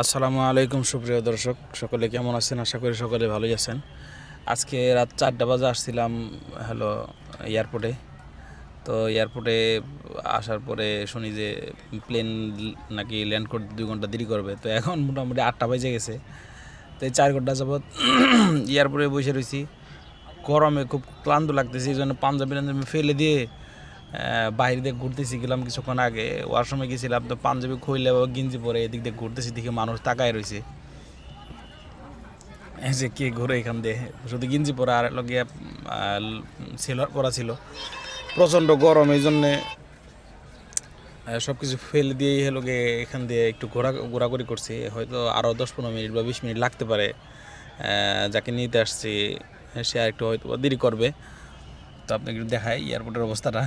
আসসালামু আলাইকুম, সুপ্রিয় দর্শক। সকলে কেমন আছেন? আশা করি সকলে ভালোই আছেন। আজকে রাত চারটা বাজে আসছিলাম হ্যালো এয়ারপোর্টে। তো এয়ারপোর্টে আসার পরে শুনি যে প্লেন নাকি ল্যান্ড করতে দুই ঘণ্টা দেরি করবে। তো এখন মোটামুটি আটটা বাজে গেছে। তো এই চার ঘণ্টা যাবৎ এয়ারপোর্টে বসে রয়েছি গরমে খুব ক্লান্ত লাগতেছে, এই জন্য পাঞ্জাবি ফেলে দিয়ে বাইরে দিয়ে ঘুরতেছি, গেলাম কিছুক্ষণ আগে। ওয়াশরুমে গেছিলাম, তো পাঞ্জাবি খুইলে বা গিঞ্জি পরে এদিক দিয়ে ঘুরতেছি, দেখে মানুষ তাকায় রয়েছে। যে কে ঘুরে এখান দিয়ে? শুধু গিঞ্জি পরা আর লগে সেলার পরা ছিল। প্রচণ্ড গরম, এই জন্যে সব কিছু ফেলে দিয়েই হলোগে এখান দিয়ে একটু ঘোরা, ঘোরাঘুরি করছি। হয়তো আরও দশ পনেরো মিনিট বা বিশ মিনিট লাগতে পারে যাকে নিতে আসছি, সে আর একটু হয়তো দেরি করবে। তো আপনাকে একটু দেখাই এয়ারপোর্টের অবস্থাটা।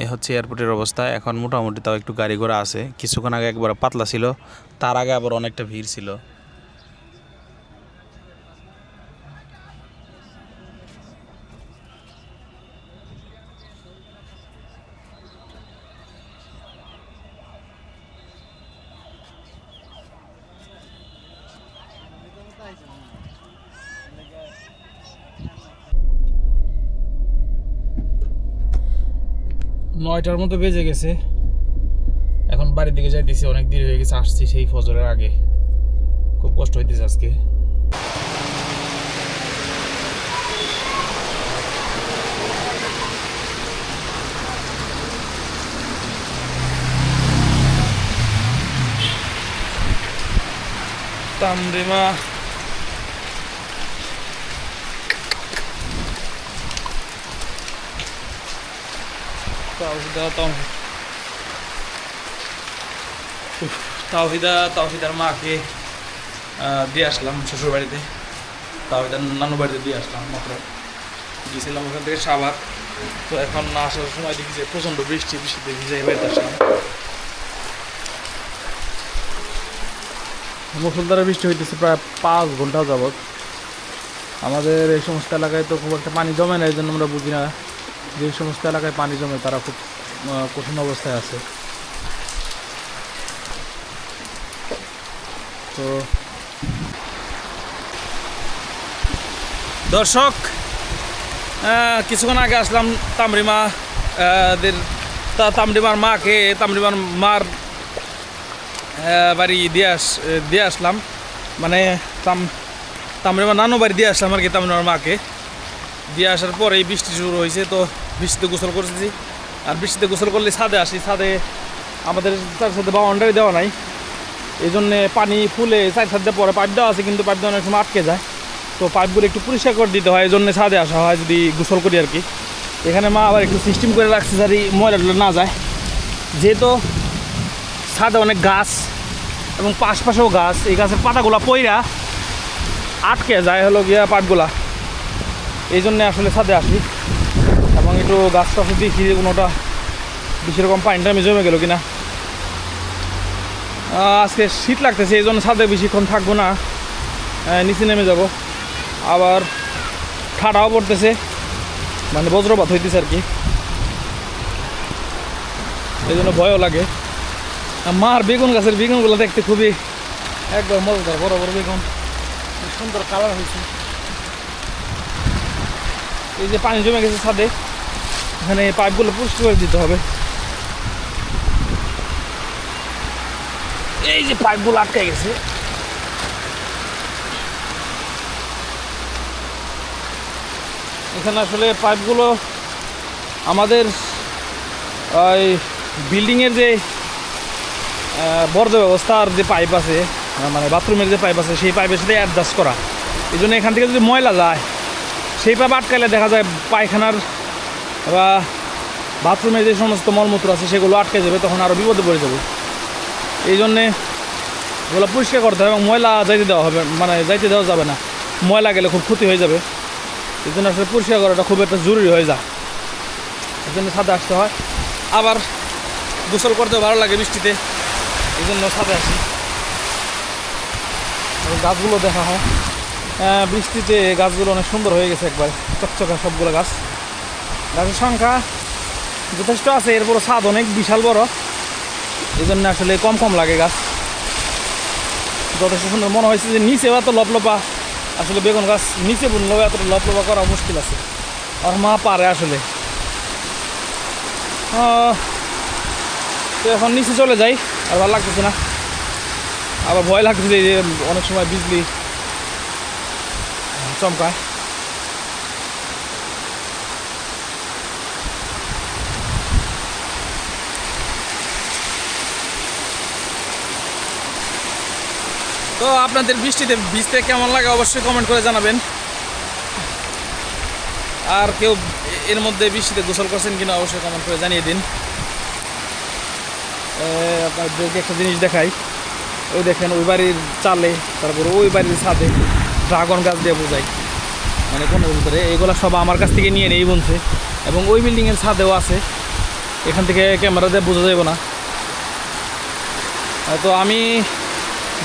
এই হচ্ছে এয়ারপোর্টের অবস্থা। এখন মোটামুটি তাও একটু গাড়ি ঘোড়া আছে। কিছুক্ষণ আগে একবার পাতলা ছিল, তার আগে আবার অনেকটা ভিড় ছিল। নয়টার মতো বেজে গেছে। এখন বাড়ির দিকে যাইতেছি, অনেক দেরি হয়ে গেছে, আসছি সেই ফজরের আগে। খুব কষ্ট হইতেছে আজকে। তামরিমা তাওহিদা তাওহিদ তাওহিদার মাকে দিয়ে আসলাম শ্বশুর বাড়িতে তাওহিদার নানু বাড়িতে দিয়ে আসলাম মাত্র গিয়েছিলাম ওখান থেকে সাবার তো এখন না আসার সময় দেখি যে প্রচণ্ড বৃষ্টি বৃষ্টিতে ভিজে বাড়িতে আসলাম মুসলধারে বৃষ্টি হইতেছে প্রায় পাঁচ ঘণ্টা যাবৎ আমাদের এই সমস্ত এলাকায় তো খুব একটা পানি জমে না এই জন্য আমরা বুঝি না যে সমস্ত এলাকায় পানি জমে তারা খুব কঠিন অবস্থায় আছে। তো দর্শক কিছুক্ষণ আগে আসলাম তামরিমা দের তামরিমার মাকে, তামরিমার মার বাড়ি দিয়ে আস, দিয়ে আসলাম। মানে তাম, তামরিমার নানু বাড়ি দিয়ে আসলাম আর কি তামরিমার মাকে। দিয়ে আসার পরে এই বৃষ্টি শুরু হয়েছে, তো বৃষ্টিতে গোসল করেছি আর বৃষ্টিতে গোসল করলে ছাদে আসি, ছাদে আমাদের তার সাথে বাউন্ডারি দেওয়া নাই। এই জন্যে পানি ফুলে চার দিয়ে পরে পাইপ দেওয়া আছে, কিন্তু পাইপ দেওয়া অনেক সময় আটকে যায়। তো পাইপগুলো একটু পরিষ্কার করে দিতে হয়, এই জন্য ছাদে আসা হয় যদি গোসল করি আর কি। এখানে মা আবার একটু সিস্টেম করে রাখছে যাতে ময়লাগুলো না যায়। যেহেতু ছাদে অনেক গাছ এবং পাশপাশেও গাছ, এই গাছের পাতাগুলো পইরা আটকে যায় হলো গিয়া পাটগুলা। এই জন্যে আসলে ছাদে আসি। এবং একটু গাছ টাছ দেখি যে কোনোটা রকম পানিটা আমি জমে গেল কিনা। আজকে শীত লাগতেছে এই জন্য ছাদে বেশিক্ষণ থাকব না। নিচে নেমে যাব। আবার ঠাডাও পড়তেছে মানে বজ্রপাত হইতেছে আর কি। এই জন্য ভয়ও লাগে। মার বেগুন গাছের বেগুনগুলো দেখতে খুবই একবার মজাদার, বড় বড় বেগুন। সুন্দর কালার হয়েছে এই যে পানি জমে গেছে ছাদে, এখানে পাইপগুলো পরিষ্কার করে দিতে হবে। এই যে পাইপগুলো আটকে গেছে। এখানে আসলে পাইপগুলো আমাদের ওই বিল্ডিংয়ের যে বর্জ্য ব্যবস্থার যে পাইপ আছে মানে বাথরুমের যে পাইপ আছে, সেই পাইপের সাথে অ্যাডজাস্ট করা। এই জন্য এখান থেকে যদি ময়লা যায় সেই আটকাইলে দেখা যায় পায়খানার বা বাথরুমে যে সমস্ত মলমূত্র আছে সেগুলো আটকে যাবে, তখন আরও বিপদে পড়ে যাবে। এই জন্যে এগুলো পরিষ্কার করতে হবে এবং ময়লা যাইতে দেওয়া হবে মানে যাইতে দেওয়া যাবে না। ময়লা গেলে খুব ক্ষতি হয়ে যাবে। এই জন্য আসলে পরিষ্কার করাটা খুব একটা জরুরি হয়ে যায়। এই জন্য ছাদে আসতে হয়। আবার গোসল করতেও ভালো লাগে বৃষ্টিতে। এই জন্য ছাদে আসি। গাছগুলো দেখা হয়। বৃষ্টিতে গাছগুলো অনেক সুন্দর হয়ে গেছে একবার। চকচকা সবগুলো গাছ। গাছের সংখ্যা যথেষ্ট আছে এরপর স্বাদ অনেক, বিশাল বড়। এই জন্য আসলে কম কম লাগে গাছ। যথেষ্ট সুন্দর মনে হয়েছে যে নিচে এত লপলপা, আসলে বেগুন গাছ নিচে বুনলেও এত লপলপা করা মুশকিল আছে। আর মা পারে আসলে। তো এখন নিচে চলে যাই, আর ভালো লাগতেছে না। আবার ভয় লাগতেছে যে অনেক সময় বিজলি চমকায় তো আপনাদের বৃষ্টিতে ভিজতে কেমন লাগে অবশ্যই কমেন্ট করে জানাবেন। আর কেউ এর মধ্যে বৃষ্টিতে গোসল করছেন কিনা অবশ্যই কমেন্ট করে জানিয়ে দিন। আপনাদেরকে একটা জিনিস দেখাই। ওই দেখেন, ওই বাড়ির চালে, তারপর ওই বাড়ির ছাদে। ড্রাগন গাছ দিয়ে বোঝাই। মানে কোনো ভিতরে? এগুলো সব আমার কাছ থেকে নিয়ে নেই বলছে এবং ওই বিল্ডিংয়ের ছাদেও আছে। এখান থেকে ক্যামেরা দিয়ে বোঝা যাবে না। তো আমি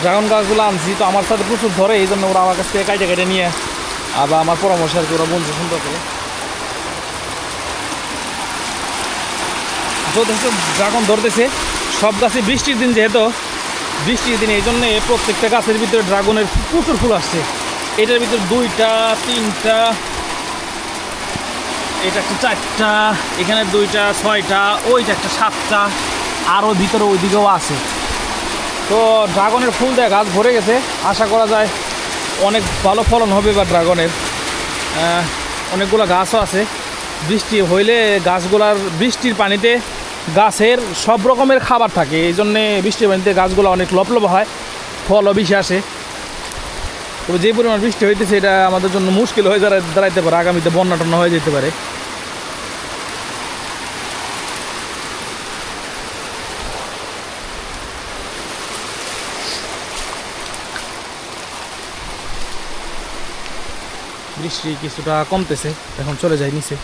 ড্রাগন গাছগুলো আনছি, তো আমার সাথে প্রচুর ধরে, এই জন্য ওরা আমার কাছ থেকে কাইটে কেটে নিয়ে আবার আমার পরামর্শ আর কি ওরা বলছে সুন্দর করে যথেষ্ট ড্রাগন ধরতেছে, সব গাছে বৃষ্টির দিন যেহেতু, বৃষ্টির দিন এই জন্য প্রত্যেকটা গাছের ভিতরে ড্রাগনের প্রচুর ফুল আসছে। এটার ভিতরে দুইটা, তিনটা, এটা একটা চারটা, এখানে দুইটা, ছয়টা, ওইটা একটা সাতটা আরও ভিতরে ওইদিকেও আছে। তো ড্রাগনের ফুল দেয় গাছ ভরে গেছে। আশা করা যায় অনেক ভালো ফলন হবে বা ড্রাগনের। অনেকগুলো গাছও আছে। বৃষ্টি হইলে গাছগুলার, বৃষ্টির পানিতে গাছের সব রকমের খাবার থাকে। এই জন্যে বৃষ্টির পানিতে গাছগুলো অনেক লপলপ হয়। ফলও বেশি আসে। তবে যে পরিমাণ বৃষ্টি হইতেছে, এটা আমাদের জন্য মুশকিল হয়ে দাঁড়ায় দাঁড়াইতে পারে। আগামীতে বন্যা টন্যা হয়ে যেতে পারে। বৃষ্টি কিছুটা কমতেছে, এখন চলে যায় নিচে।